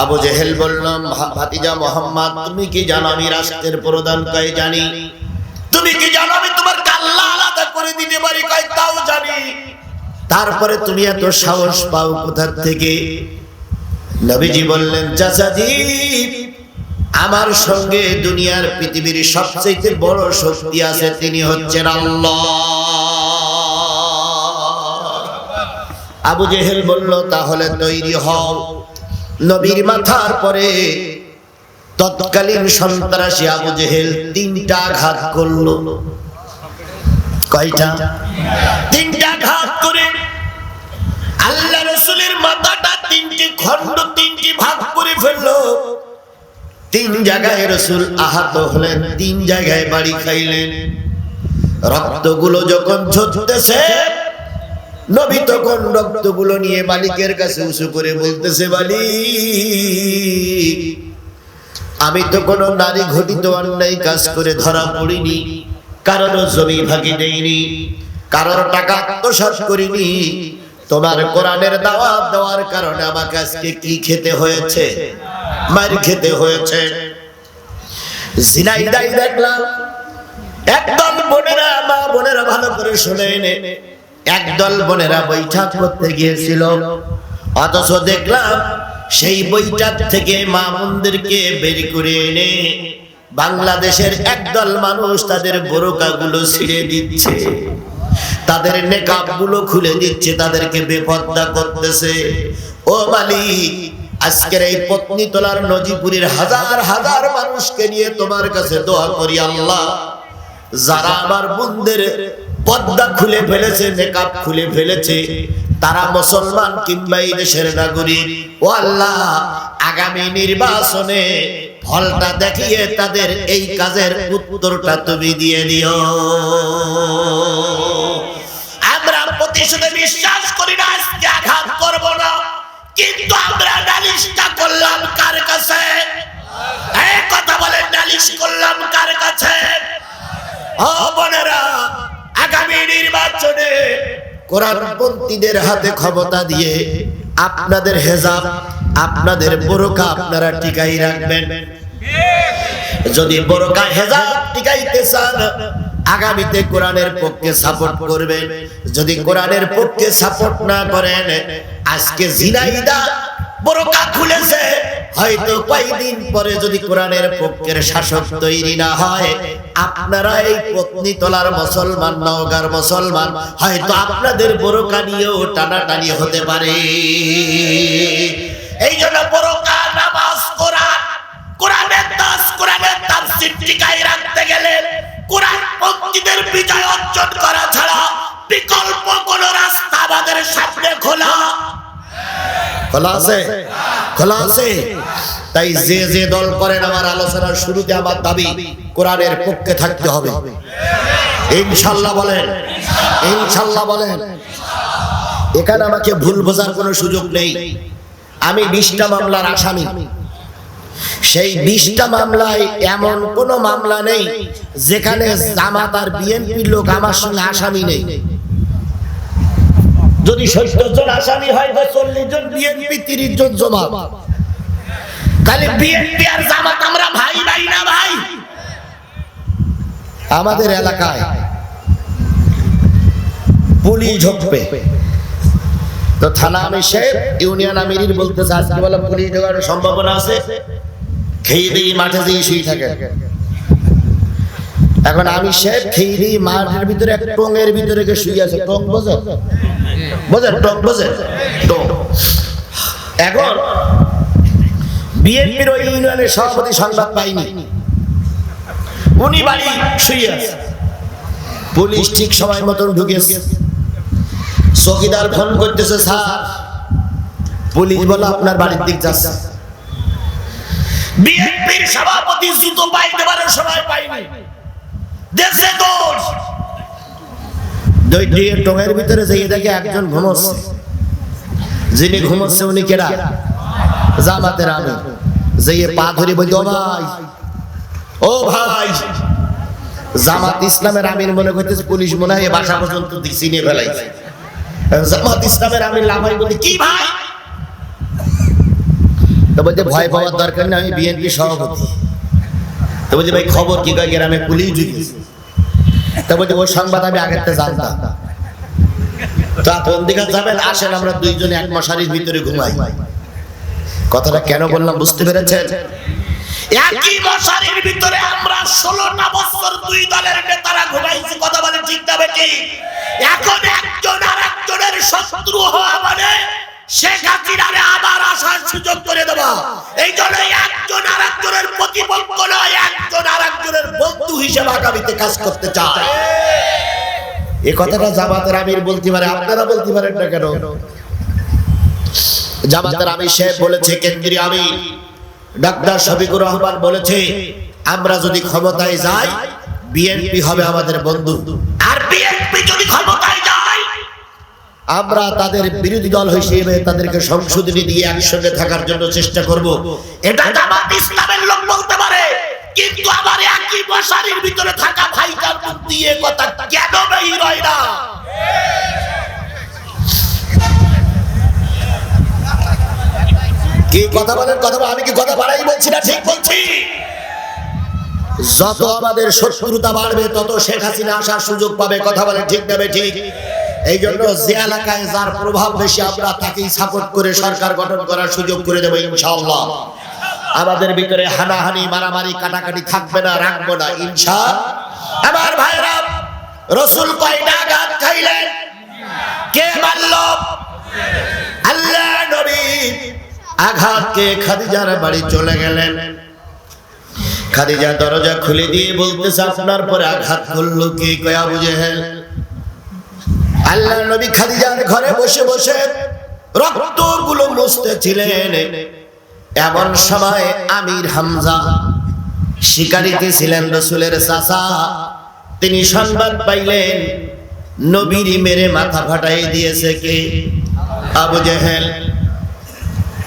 আবু জেহেল বললাম, "ভা- ভাতিজা মোহাম্মদ, তুমি কি জানো আমি রাষ্ট্রের প্রধান কয় জানি? তুমি কি জানো আমি তোমার কাল্লা আলাদা করে দিতে পারি কয়? তাও জানি। তারপরে তুমি এত সাহস পাও কোথার থেকে? নবীজি বললেন, চাচাজি, আমার সঙ্গে দুনিয়ার পৃথিবীর সবচেয়ে বড় শক্তি আছে, তিনি হচ্ছেন আল্লাহ। আবু জেহেল বলল, তাহলে তৈরি হও। নবীর মাথার পরে তৎকালীন সন্ত্রাসী আবু জেহেল তিনটা আঘাত করল। কয়টা? তিনটা আঘাত করে আল্লাহ রসুলের মাথাটা তিনটি খণ্ড তিনটি ভাগ করে ফেলল। তিন জায়গায় রসুল আহত হলেন, তিন জায়গায় বাড়ি খাইলেন। রক্তগুলো যখন ঝরতেছে নবী তখন রক্তগুলো নিয়ে মালিকের কাছে উঁচু করে বলতেছে বালি আমি তো কোনো নারী ঘটিত অন্যায় কাজ করে ধরা পড়িনি কারোর জমি ভাগি দেইনি, কারোর টাকা আত্মসাৎ করিনি। তোমার কোরআনের দাওয়াত দেওয়ার কারণে আমাকে আজকে কি খেতে হয়েছে? মার খেতে হয়েছে। জিনাইদাই দেখলাম, একদম বোনেরা, মা বোনেরা ভালো করে শুনে নে। একদল বোনেরা বৈঠক করতে গিয়েছিল। অথচ দেখলাম সেই বইটার থেকে মা মন্দিরকে বের করে এনে বাংলাদেশের একদল মানুষ তাদের বোরকাগুলো ছিঁড়ে দিচ্ছে। তাদের নেকাবগুলো খুলে দিচ্ছে, তাদেরকে বেপর্দা করতেছে। ও মালিক, আজকের এই পত্নী তোলার নজিপুরের হাজার হাজার মানুষকে নিয়ে তোমার কাছে দোয়া করি আল্লাহ। যারা আমার বোনদের পর্দা খুলে ফেলেছে, মেকআপ খুলে ফেলেছে। তারা মুসলমান কিংবা এই দেশের নাগরিক। ও আল্লাহ, আগামী নির্বাচনে ফলটা দেখিয়ে তাদের এই কাজের উত্তরটা তুমি দিয়ে দিও। আমরা প্রতিশোধে বিশ্বাস করি না, আজকে আঘাত করব না। কিন্তু আমরা নালিশটা করলাম কার কাছে? এই কথা বলে নালিশ করলাম কার কাছে? ও বোনেরা নির্বাচনে কোরআনপন্থীদের হাতে ক্ষমতা দিয়ে আপনাদের হেজাব, আপনাদের বোরকা আপনারা টিকাই রাখবেন। যদি বোরকা, হেজাব টিকাইতে চান, আগামীতে কোরআনের পক্ষে সাপোর্ট করবেন। যদি কোরআনের পক্ষে সাপোর্ট না করেন, আজকে জিনাইদা বোরকা খুলেছে। হয়তো কয়েকদিন পরে যদি কোরআনের পক্ষের শাসক তৈরি না হয়, আপনারা এই পত্নী তোলার মুসলমান, নওগার মুসলমান, হয়তো আপনাদের বোরকা নিয়েও টানাটানি হতে পারে। এই জন্য বোরকা নামাজ কোরআন, কোরআনের দাস, কোরআনের তাফসীর টিকায় রাখতে গেলে কোরআন পন্থীদের বিজয় অর্জন করা ছাড়া বিকল্প কোন রাস্তা আমাদের সামনে খোলা। খোলা খোলা আছে তাই যে যে দল করেন আমার আলোচনার শুরুতে আমার দাবি, কোরআনের পক্ষে থাকতে হবে। ইনশাল্লাহ বলেন ইনশাল্লাহ বলেন। এখানে আমাকে ভুল বোঝার কোনো সুযোগ নেই। আমি বিশটা মামলার আসামি। সেই বিশটা মামলায় এমন কোন মামলা নেই যেখানে জামাত আর বিএনপির লোক আমার সঙ্গে আসামি নেই। যদি সত্তর জন আসামি হয় বা চল্লিশ জন বিএনপি তিরিশ জন জমা খালি বিএনপি আর জামাত আমরা ভাই ভাই না ভাই? আমাদের এলাকায় পুলিশ ঢুকবে। তো থানা আমি ইউনিয়ন আমিরির বলতেছে আজকে বলে পুলিশ ঢোকার সম্ভাবনা আছে। খেয়ে দিয়ে মাঠে দিয়ে শুয়ে থাকে। এখন আমি শেখ খেয়ে মাঠের ভিতরে, এক টঙের ভিতরে কে শুয়ে আছে। টং বোঝে? বোঝেন টং বোঝে? টং। এখন বিএনপির ওই ইউনিয়নের সভাপতি সংবাদ পাইনি। উনি বাড়ি শুয়ে আছে। পুলিশ ঠিক সময় মতন ঢুকেছে। চকিদার ফোন করতেছে, স্যার, পুলিশ বলো আপনার বাড়ির দিক যাচ্ছে। বিএনপির সভাপতি জুতো পাইতে পারে সময় পাইনি। ভিতরে একজন যিনি ঘুমোচ্ছে উনি জামাতের আমি যেয়ে পা ও ভাই ও ভাই। জামাত ইসলামের আমির মনে করতেছে, পুলিশ মনে হয় বাসা পর্যন্ত চিনে ফেলাইছে। জামাত ইসলামের আমির লাভাই বলি কি ভাই? তো বলছে ভয় পাওয়ার দরকার নেই, আমি বিএনপি সভাপতি। বলছে, ভাই, খবর কি? কয়, গ্রামে পুলিশ বলছে, ওই সংবাদ আমি আগের জানতাম। তা কোন দিকে যাবেন? আসেন, আমরা দুইজনে এক মশারির ভিতরে ঘুমাই। কথাটা কেন বললাম বুঝতে পেরেছেন? একই মশারির ভিতরে আমরা ষোলোটা বছর দুই দলের নেতারা ঘুমাইছি, কথা বলে না বেটি। এখন একজন আর একজনের শত্রু হওয়া মানে শেখ হাসিনারে আবার হিসেবে আগামীতে কাজ করতে চায়। এ কথাটা জামাতের আমির বলতে পারে, আপনারা বলতে পারেন না কেন? জামাতের আমির সাহেব বলেছে, কেন্দ্রীয় আমির ডাক্তার শফিকুর রহমান বলেছে, আমরা যদি ক্ষমতায় যাই, বিএনপি হবে আমাদের বন্ধু। আর বিএনপি যদি ক্ষমতায় যায়, আমরা তাদের বিরোধী দল হিসেবে তাদেরকে সংশোধনী দিয়ে একসঙ্গে থাকার জন্য চেষ্টা করব। এটা জামাত ইসলামের লোক বলতে পারে। কিন্তু আমার একই ভিতরে থাকা ভাইটার দিয়ে কথা কেন বের হয় না কি কথা বলেন, কথা আমি কি কথা বাড়াই বলছি না, ঠিক বলছি? যত আমাদের শত্রুতা বাড়বে, তত শেখ হাসিনা আসার সুযোগ পাবে, কথা বলে ঠিক নেবে ঠিক এই জন্য যে এলাকায় যার প্রভাব বেশি, আমরা তাকেই সাপোর্ট করে সরকার গঠন করার সুযোগ করে দেবো, ইনশাআল্লাহ। আমাদের ভিতরে হানাহানি, মারামারি, কাটাকাটি থাকবে না, রাখব না, ইনশা। আমার ভাইরা, রসুল কয়টা আঘাত খাইলেন? কে মারল? আল্লাহ নবী। আঘাতকে খাদিজার বাড়ি চলে গেলেন। খাদিজা দরজা খুলে দিয়ে বলতেছে, আপনার পরে আঘাত করল কে? কয়া বুঝে আল্লাহ নবী খাদিজার ঘরে বসে বসে রক্তগুলো মুছতেছিলেন এমন সময় আমির হামজা শিকারিতে ছিলেন রসুলের চাচা তিনি সংবাদ পাইলেন নবীর মেরে মাথা ফাটাই দিয়েছে কে? আবু জেহেল।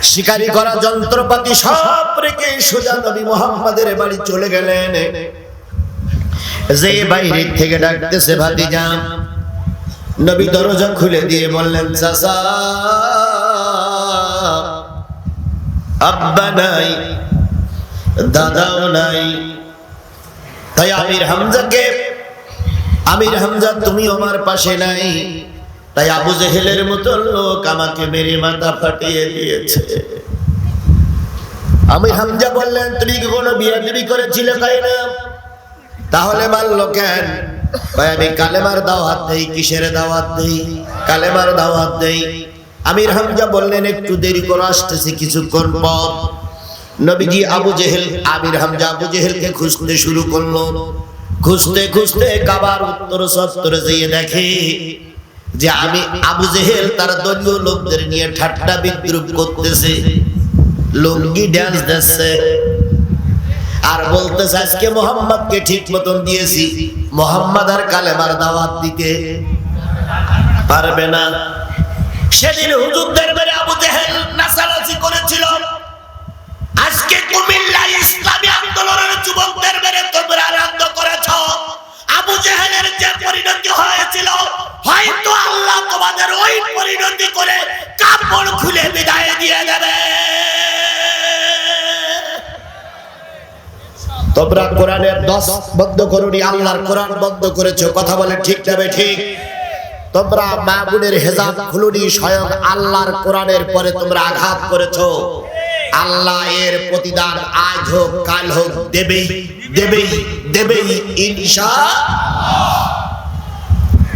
শিকারি করা যন্ত্রপাতি সব রেখে সোজা নবী মোহাম্মদের বাড়ি চলে গেলেন। যে বাইরে থেকে ডাকতেছে ভাতিজা নবী দরজা খুলে দিয়ে বললেন চাচা আব্বা নাই, দাদাও নাই। তাই আমির হামজাকে, আমির হামজা তুমি আমার পাশে নাই। তাই আবু জেহেলের মতো লোক আমাকে মেরে মাথা ফাটিয়ে দিয়েছে। আমি হামজা বললেন, তুমি কি কোনো বিয়ে দিবি করেছিলে তাই না? তাহলে মানলো কেন? ভাই, আমি কালেমার দাওয়াত দেই, কিসের দাওয়াত দেই? কালেমার দাওয়াত দেই। আমির হামজা বললেন, একটু দেরি করে, আসতেছি কিছুক্ষণ পর। নবীজি আবু জেহেল, আমির হামজা আবু জেহেলকে খুঁজতে শুরু করল। খুঁজতে খুঁজতে কাবার উত্তর সত্তরে যেয়ে দেখে যে আমি আবু জেহেল তার দলীয় লোকদের নিয়ে ঠাট্টা বিদ্রুপ করতেছে। লুঙ্গি ড্যান্স দিচ্ছে। আর বলতেছে, আজকে মোহাম্মদকে ঠিক মতন দিয়েছি। মোহাম্মদ আর কালেমার দাওয়াত দিতে পারবে না। সেদিন হুজুরদের মেরে আবু জেহেল নাচানাচি করেছিল, আজকে কুমিল্লা ইসলামী আন্দোলনের যুবকদের মেরে তোমরা আনন্দ করেছ। আবু জেহেলের যে পরিণতি হয়েছিল, হয়তো আল্লাহ তোমাদের ওই পরিণতি করে কাপড় খুলে বিদায় দিয়ে দেবে। তোমরা কোরআনের দশ বন্ধ করুনি আল্লাহর কোরআন বন্ধ করেছ, কথা বলে ঠিক যাবে ঠিক। তোমরা মা বোনের হেজাব খুলুনি, স্বয়ং আল্লাহর কোরআনের পরে তোমরা আঘাত করেছ। আল্লাহ এর প্রতিদান আজ হোক, কাল হোক, দেবেই দেবেই দেবেই ইনশা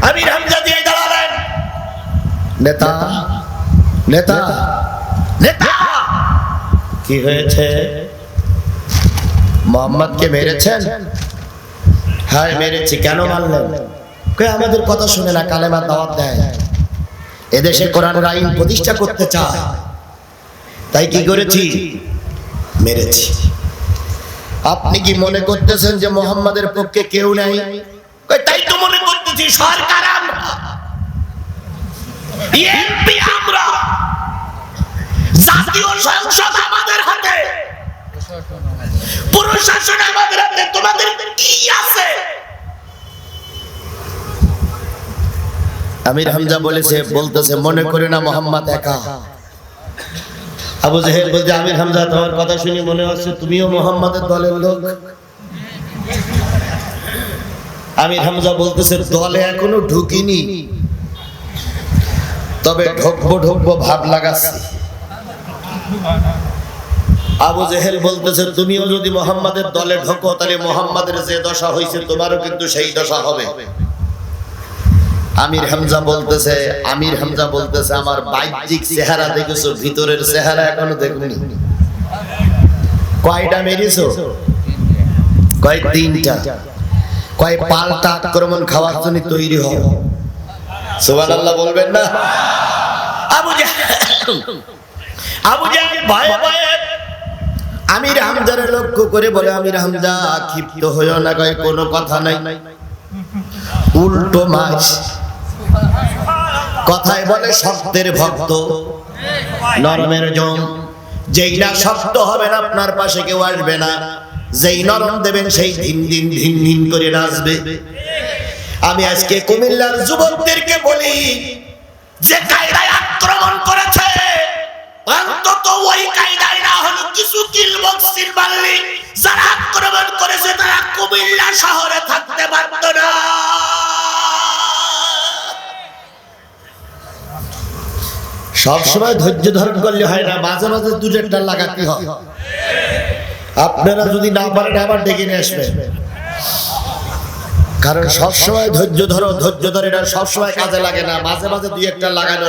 আমির হামজা দিয়ে দাঁড়ালেন নেতা নেতা নেতা। কি হয়েছে? মোহাম্মদকে মেরেছেন? হ্যাঁ মেরেছি, কেন মারলেন? কই আমাদের কথা শুনে না, কালেমার দাওয়াত দেয়? এদেশে কোরআনের আইন প্রতিষ্ঠা করতে চায়। তাই কি করেছি? মেরেছি। আপনি কি মনে করতেছেন যে মোহাম্মদের পক্ষে কেউ নাই? তাই তো মনে করতেছি, সরকার আমরা। জাতীয় সংসদ আমাদের হাতে। প্রশাসন আমাদের হাতে। তোমাদের কি আছে? আমির হামজা বলেছে বলতেছে মনে করে না মোহাম্মদ একা। আবু জেহেল বলছে আমির হামজা তোমার কথা শুনে মনে হচ্ছে তুমিও মোহাম্মদের দলের লোক। আমির হামজা বলতেছে দলে এখনও ঢুকিনি। তবে ঢুকবো ঢুকবো ভাব লাগাচ্ছি। আবু জেহেল বলতেছে তুমিও যদি মোহাম্মদের দলে ঢোকো তাহলে মোহাম্মদের যে দশা হয়েছে তোমারও কিন্তু সেই দশা হবে। আমির হামজা বলতেছে, আমির হামজা বলতেছে, আমার বাহ্যিক চেহারা দেখেছ, ভিতরের চেহারা এখনও দেখুনি। কয়টা মেরেছো? কয় তিনটা। কয় পাল্টা আক্রমণ খাওয়ার জন্য তৈরি হও। সুবহানাল্লাহ বলবেন না? আবু আবু ভয়ে ভয়ে আমির হামজার লক্ষ্য করে বলে, আমির হামজা, ক্ষিপ্ত হইও না, কয়, কোনো কথা নাই। উল্টো মাছ। কথায় বলে শব্দের ভক্ত। নরমের জম। যেই না শব্দ হবে না আপনার পাশে কেউ আসবে না। যেই নরম দেবেন সেই দিন দিন দিন দিন করে নাচবে। আমি আজকে কুমিল্লার যুবকদেরকে বলি, যে কায়দায় আক্রমণ করেছে, অন্তত ওই কায়দায় না হলো কিছু কিল বক্সির যারা আক্রমণ করেছে তারা কুমিল্লা শহরে সব সময় ধৈর্য ধারণ করলে হয় না, মাঝে মাঝে দু চারটা লাগাতে হয়। আপনারা যদি না পারেন, আবার ডেকে নিয়ে আসবেন। কারণ সবসময় ধৈর্য ধরো, ধৈর্য ধরে না সবসময় কাজে লাগে না, মাঝে মাঝে দুই একটা লাগানো